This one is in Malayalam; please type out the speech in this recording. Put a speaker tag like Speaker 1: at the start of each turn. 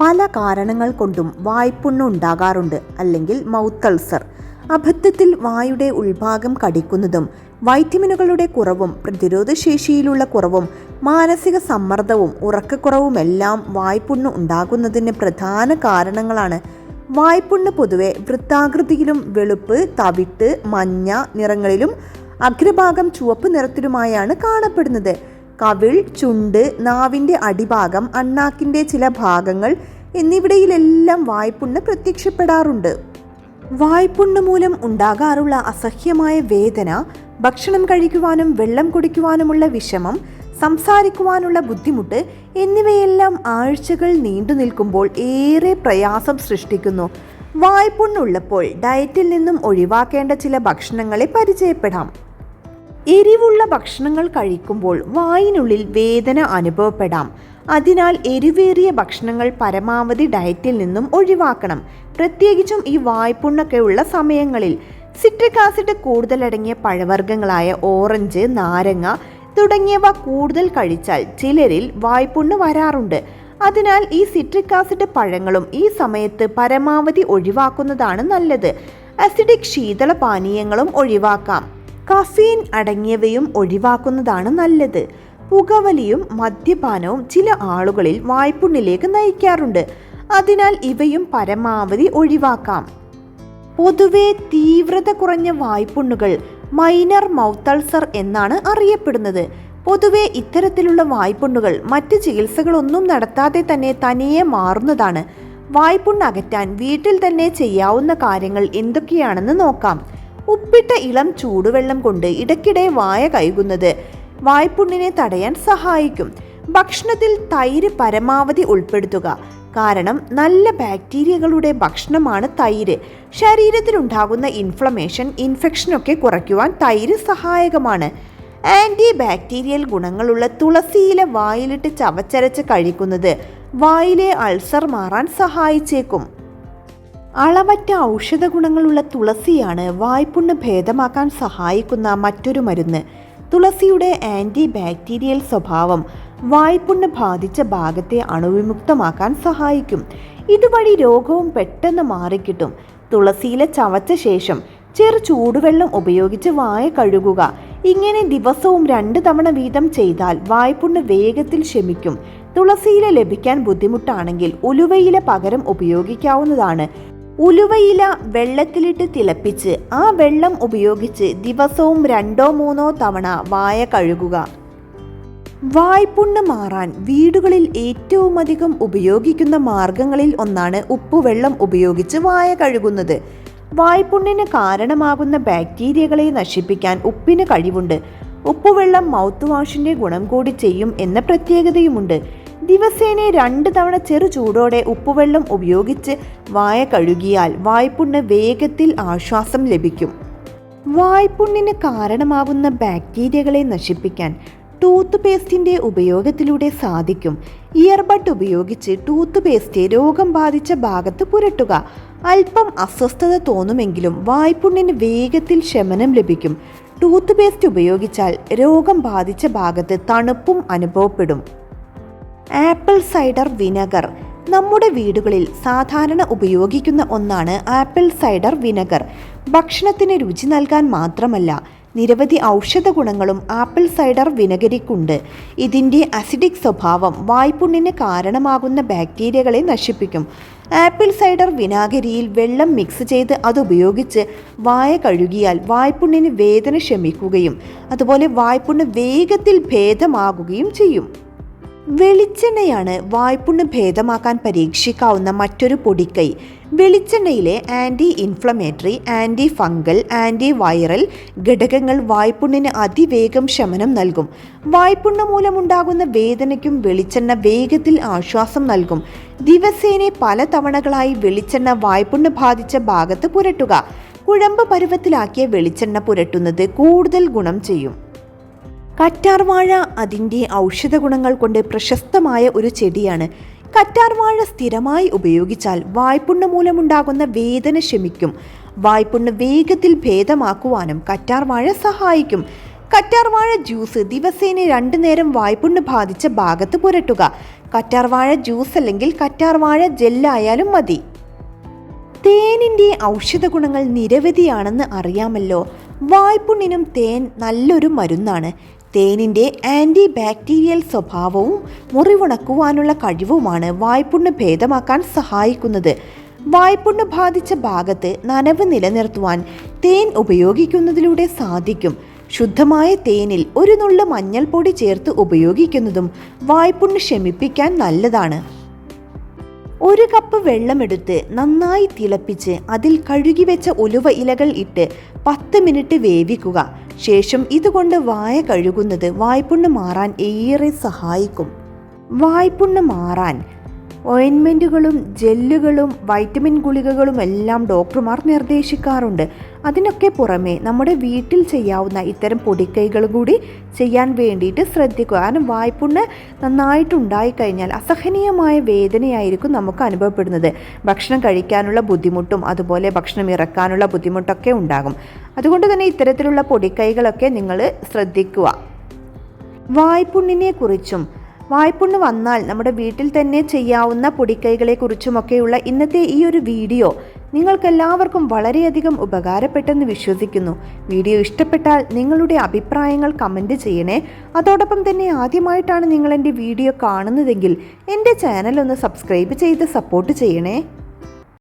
Speaker 1: പല കാരണങ്ങൾ കൊണ്ടും വായ്പുണ്ണ് ഉണ്ടാകാറുണ്ട് അല്ലെങ്കിൽ മൗത്ത് അൾസർ അബദ്ധത്തിൽ വായുടെ ഉൾഭാഗം കടിക്കുന്നതും വൈറ്റമിനുകളുടെ കുറവും പ്രതിരോധശേഷിയിലുള്ള കുറവും മാനസിക സമ്മർദ്ദവും ഉറക്കക്കുറവുമെല്ലാം വായ്പുണ്ണ് ഉണ്ടാകുന്നതിന് പ്രധാന കാരണങ്ങളാണ്. വായ്പുണ്ണ് പൊതുവെ വൃത്താകൃതിയിലും വെളുപ്പ് തവിട്ട് മഞ്ഞ നിറങ്ങളിലും അഗ്രഭാഗം ചുവപ്പ് നിറത്തിലുമായാണ് കാണപ്പെടുന്നത്. കവിൾ ചുണ്ട് നാവിന്റെ അടിഭാഗം അണ്ണാക്കിന്റെ ചില ഭാഗങ്ങൾ എന്നിവിടയിലെല്ലാം വായ്പുണ്ണ് പ്രത്യക്ഷപ്പെടാറുണ്ട്. വായ്പുണ്ണ് മൂലം ഉണ്ടാകാറുള്ള അസഹ്യമായ വേദന ഭക്ഷണം കഴിക്കുവാനും വെള്ളം കുടിക്കുവാനുമുള്ള വിഷമം സംസാരിക്കുവാനുള്ള ബുദ്ധിമുട്ട് എന്നിവയെല്ലാം ആഴ്ചകൾ നീണ്ടു നിൽക്കുമ്പോൾ ഏറെ പ്രയാസം സൃഷ്ടിക്കുന്നു. വായ്പുണ്ണുള്ളപ്പോൾ ഡയറ്റിൽ നിന്നും ഒഴിവാക്കേണ്ട ചില ഭക്ഷണങ്ങളെ പരിചയപ്പെടാം. എരിവുള്ള ഭക്ഷണങ്ങൾ കഴിക്കുമ്പോൾ വായിനുള്ളിൽ വേദന അനുഭവപ്പെടാം. അതിനാൽ എരിവേറിയ ഭക്ഷണങ്ങൾ പരമാവധി ഡയറ്റിൽ നിന്നും ഒഴിവാക്കണം. പ്രത്യേകിച്ചും ഈ വായ്പുണ്ണൊക്കെ ഉള്ള സമയങ്ങളിൽ. സിട്രിക് ആസിഡ് കൂടുതലടങ്ങിയ പഴവർഗങ്ങളായ ഓറഞ്ച് നാരങ്ങ തുടങ്ങിയവ കൂടുതൽ കഴിച്ചാൽ ചിലരിൽ വായ്പുണ്ണ് വരാറുണ്ട്. അതിനാൽ ഈ സിട്രിക് ആസിഡ് പഴങ്ങളും ഈ സമയത്ത് പരമാവധി ഒഴിവാക്കുന്നതാണ് നല്ലത്. അസിഡിക് ശീതള പാനീയങ്ങളും ഒഴിവാക്കാം. കഫീൻ അടങ്ങിയവയും ഒഴിവാക്കുന്നതാണ് നല്ലത്. പുകവലിയും മദ്യപാനവും ചില ആളുകളിൽ വായ്പുണ്ണിലേക്ക് നയിക്കാറുണ്ട്. അതിനാൽ ഇവയും പരമാവധി ഒഴിവാക്കാം. പൊതുവെ തീവ്രത കുറഞ്ഞ വായ്പുണ്ണുകൾ മൈനർ മൗത്ത് അൾസർ എന്നാണ് അറിയപ്പെടുന്നത്. പൊതുവെ ഇത്തരത്തിലുള്ള വായ്പുണ്ണുകൾ മറ്റ് ചികിത്സകളൊന്നും നടത്താതെ തന്നെ തനിയെ മാറുന്നതാണ്. വായ്പുണ്ണ് അകറ്റാൻ വീട്ടിൽ തന്നെ ചെയ്യാവുന്ന കാര്യങ്ങൾ എന്തൊക്കെയാണെന്ന് നോക്കാം. ഉപ്പിട്ട ഇളം ചൂടുവെള്ളം കൊണ്ട് ഇടയ്ക്കിടെ വായ കഴുകുന്നത് വായ്പുണ്ണിനെ തടയാൻ സഹായിക്കും. ഭക്ഷണത്തിൽ തൈര് പരമാവധി ഉൾപ്പെടുത്തുക. കാരണം നല്ല ബാക്ടീരിയകളുടെ ഭക്ഷണമാണ് തൈര്. ശരീരത്തിലുണ്ടാകുന്ന ഇൻഫ്ലമേഷൻ ഇൻഫെക്ഷനൊക്കെ കുറയ്ക്കുവാൻ തൈര് സഹായകമാണ്. ആന്റി ബാക്ടീരിയൽ ഗുണങ്ങളുള്ള തുളസിയില വായിലിട്ട് ചവച്ചരച്ച് കഴിക്കുന്നത് വായിലെ അൾസർ മാറാൻ സഹായിച്ചേക്കും. അളവറ്റ ഔഷധ ഗുണങ്ങളുള്ള തുളസിയാണ് വായ്പുണ്ണ് ഭേദമാക്കാൻ സഹായിക്കുന്ന മറ്റൊരു മരുന്ന്. തുളസിയുടെ ആന്റി ബാക്ടീരിയൽ സ്വഭാവം വായ്പുണ്ണ് ബാധിച്ച ഭാഗത്തെ അണുവിമുക്തമാക്കാൻ സഹായിക്കും. ഇതുവഴി രോഗവും പെട്ടെന്ന് മാറിക്കിട്ടും. തുളസിയില ചവച്ച ശേഷം ചെറു ചൂടുവെള്ളം ഉപയോഗിച്ച് വായ കഴുകുക. ഇങ്ങനെ ദിവസവും രണ്ട് തവണ വീതം ചെയ്താൽ വായ്പുണ്ണ് വേഗത്തിൽ ശമിക്കും. തുളസിയില ലഭിക്കാൻ ബുദ്ധിമുട്ടാണെങ്കിൽ ഉലുവയില പകരം ഉപയോഗിക്കാവുന്നതാണ്. ഉലുവയില വെള്ളത്തിലിട്ട് തിളപ്പിച്ച് ആ വെള്ളം ഉപയോഗിച്ച് ദിവസവും രണ്ടോ മൂന്നോ തവണ വായ കഴുകുക. വായ്പുണ്ണ് മാറാൻ വീടുകളിൽ ഏറ്റവും അധികം ഉപയോഗിക്കുന്ന മാർഗങ്ങളിൽ ഒന്നാണ് ഉപ്പുവെള്ളം ഉപയോഗിച്ച് വായ കഴുകുന്നത്. വായ്പുണ്ണിന് കാരണമാകുന്ന ബാക്ടീരിയകളെ നശിപ്പിക്കാൻ ഉപ്പിന് കഴിവുണ്ട്. ഉപ്പുവെള്ളം മൗത്ത് വാഷിന്റെ ഗുണം കൂടി ചെയ്യും എന്ന പ്രത്യേകതയുമുണ്ട്. ദിവസേന രണ്ട് തവണ ചെറു ചൂടോടെ ഉപ്പുവെള്ളം ഉപയോഗിച്ച് വായ കഴുകിയാൽ വായ്പുണ്ണ് വേഗത്തിൽ ആശ്വാസം ലഭിക്കും. വായ്പുണ്ണിന് കാരണമാകുന്ന ബാക്ടീരിയകളെ നശിപ്പിക്കാൻ ടൂത്ത് പേസ്റ്റിന്റെ ഉപയോഗത്തിലൂടെ സാധിക്കും. ഇയർബഡ് ഉപയോഗിച്ച് ടൂത്ത് പേസ്റ്റ് രോഗം ബാധിച്ച ഭാഗത്ത് പുരട്ടുക. അല്പം അസ്വസ്ഥത തോന്നുമെങ്കിലും വായ്പുണ്ണിന് വേഗത്തിൽ ശമനം ലഭിക്കും. ടൂത്ത് പേസ്റ്റ് ഉപയോഗിച്ചാൽ രോഗം ബാധിച്ച ഭാഗത്ത് തണുപ്പും അനുഭവപ്പെടും. Apple cider vinegar. നമ്മുടെ വീടുകളിൽ സാധാരണ ഉപയോഗിക്കുന്ന ഒന്നാണ് ആപ്പിൾ സൈഡർ വിനെഗർ. ഭക്ഷണത്തിന് രുചി നൽകാൻ മാത്രമല്ല നിരവധി ഔഷധ ഗുണങ്ങളും ആപ്പിൾ സൈഡർ വിനഗരിക്കുണ്ട്. ഇതിന്റെ അസിഡിക് സ്വഭാവം വായ്പുണ്ണിന് കാരണമാകുന്ന ബാക്ടീരിയകളെ നശിപ്പിക്കും. ആപ്പിൾ സൈഡർ വിനാഗിരിയിൽ വെള്ളം മിക്സ് ചെയ്ത് അതുപയോഗിച്ച് വായ കഴുകിയാൽ വായ്പുണ്ണിന് വേദന ശമിക്കുകയും അതുപോലെ വായ്പുണ്ണ് വേഗത്തിൽ ഭേദമാകുകയും ചെയ്യും. വെളിച്ചെണ്ണയാണ് വായ്പുണ്ണ് ഭേദമാക്കാൻ പരീക്ഷിക്കാവുന്ന മറ്റൊരു പൊടിക്കൈ. വെളിച്ചെണ്ണയിലെ anti inflammatory anti fungal anti viral ഘടകങ്ങൾ വായ്പുണ്ണിന് അതിവേഗം ശമനം നൽകും. വായ്പുണ്ണ് മൂലമുണ്ടാകുന്ന വേദനയ്ക്കും വെളിച്ചെണ്ണ വേഗത്തിൽ ആശ്വാസം നൽകും. ദിവസേന പല തവണകളായി വെളിച്ചെണ്ണ വായ്പുണ്ണ് ബാധിച്ച ഭാഗത്ത് പുരട്ടുക. കുഴമ്പ് പരുവത്തിലാക്കിയ വെളിച്ചെണ്ണ പുരട്ടുന്നത് കൂടുതൽ ഗുണം ചെയ്യും. കറ്റാർവാഴ അതിന്റെ ഔഷധ ഗുണങ്ങൾ കൊണ്ട് പ്രശസ്തമായ ഒരു ചെടിയാണ്. കറ്റാർവാഴ സ്ഥിരമായി ഉപയോഗിച്ചാൽ വായ്പുണ്ണ് മൂലമുണ്ടാകുന്ന വേദന ശമിക്കും. വായ്പുണ്ണ് വേഗത്തിൽ ഭേദമാക്കുവാനും കറ്റാർവാഴ സഹായിക്കും. കറ്റാർവാഴ ജ്യൂസ് ദിവസേന രണ്ടു നേരം വായ്പുണ്ണ് ബാധിച്ച ഭാഗത്ത് പുരട്ടുക. കറ്റാർവാഴ ജ്യൂസ് അല്ലെങ്കിൽ കറ്റാർവാഴ ജെല്ലായാലും മതി. തേനിന്റെ ഔഷധ ഗുണങ്ങൾ നിരവധിയാണെന്ന് അറിയാമല്ലോ. വായ്പുണ്ണിനും തേൻ നല്ലൊരു മരുന്നാണ്. തേനിന്റെ ആന്റി ബാക്ടീരിയൽ സ്വഭാവവും മുറിവുണക്കുവാനുള്ള കഴിവുമാണ് വായ്പുണ്ണ് ഭേദമാക്കാൻ സഹായിക്കുന്നത്. വായ്പുണ്ണ് ബാധിച്ച ഭാഗത്ത് നനവ് നിലനിർത്തുവാൻ തേൻ ഉപയോഗിക്കുന്നതിലൂടെ സാധിക്കും. ശുദ്ധമായ തേനിൽ ഒരു നുള്ള മഞ്ഞൾപ്പൊടി ചേർത്ത് ഉപയോഗിക്കുന്നതും വായ്പുണ്ണ് ശമിപ്പിക്കാൻ നല്ലതാണ്. ഒരു കപ്പ് വെള്ളമെടുത്ത് നന്നായി തിളപ്പിച്ച് അതിൽ കഴുകി വെച്ച ഉലുവ ഇലകൾ ഇട്ട് പത്ത് മിനിറ്റ് വേവിക്കുക. ശേഷം ഇതുകൊണ്ട് വായ കഴുകുന്നത് വായ്പുണ്ണ് മാറാൻ ഏറെ സഹായിക്കും. വായ്പുണ്ണ് മാറാൻ ഓയിൻമെന്റുകളും ജെല്ലുകളും വൈറ്റമിൻ ഗുളികകളും എല്ലാം ഡോക്ടർമാർ നിർദ്ദേശിക്കാറുണ്ട്. അതിനൊക്കെ പുറമേ നമ്മുടെ വീട്ടിൽ ചെയ്യാവുന്ന ഇത്തരം പൊടിക്കൈകൾ കൂടി ചെയ്യാൻ വേണ്ടിയിട്ട് ശ്രദ്ധിക്കുക. കാരണം വായ്പുണ്ണ് നന്നായിട്ടുണ്ടായി കഴിഞ്ഞാൽ അസഹനീയമായ വേദനയായിരിക്കും നമുക്ക് അനുഭവപ്പെടുന്നത്. ഭക്ഷണം കഴിക്കാനുള്ള ബുദ്ധിമുട്ടും അതുപോലെ ഭക്ഷണം ഇറക്കാനുള്ള ബുദ്ധിമുട്ടൊക്കെ ഉണ്ടാകും. അതുകൊണ്ട് തന്നെ ഇത്തരത്തിലുള്ള പൊടിക്കൈകളൊക്കെ നിങ്ങൾ ശ്രദ്ധിക്കുക. വായ്പുണ്ണിനെ കുറിച്ചും വായ്പുണ്ണ് വന്നാൽ നമ്മുടെ വീട്ടിൽ തന്നെ ചെയ്യാവുന്ന പൊടിക്കൈകളെ കുറിച്ചുമൊക്കെയുള്ള ഇന്നത്തെ ഈ ഒരു വീഡിയോ നിങ്ങൾക്കെല്ലാവർക്കും വളരെയധികം ഉപകാരപ്പെട്ടെന്ന് വിശ്വസിക്കുന്നു. വീഡിയോ ഇഷ്ടപ്പെട്ടാൽ നിങ്ങളുടെ അഭിപ്രായങ്ങൾ കമന്റ് ചെയ്യണേ. അതോടൊപ്പം തന്നെ ആദ്യമായിട്ടാണ് നിങ്ങൾ എന്റെ വീഡിയോ കാണുന്നതെങ്കിൽ എന്റെ ചാനൽ ഒന്ന് സബ്സ്ക്രൈബ് ചെയ്ത് സപ്പോർട്ട് ചെയ്യണേ.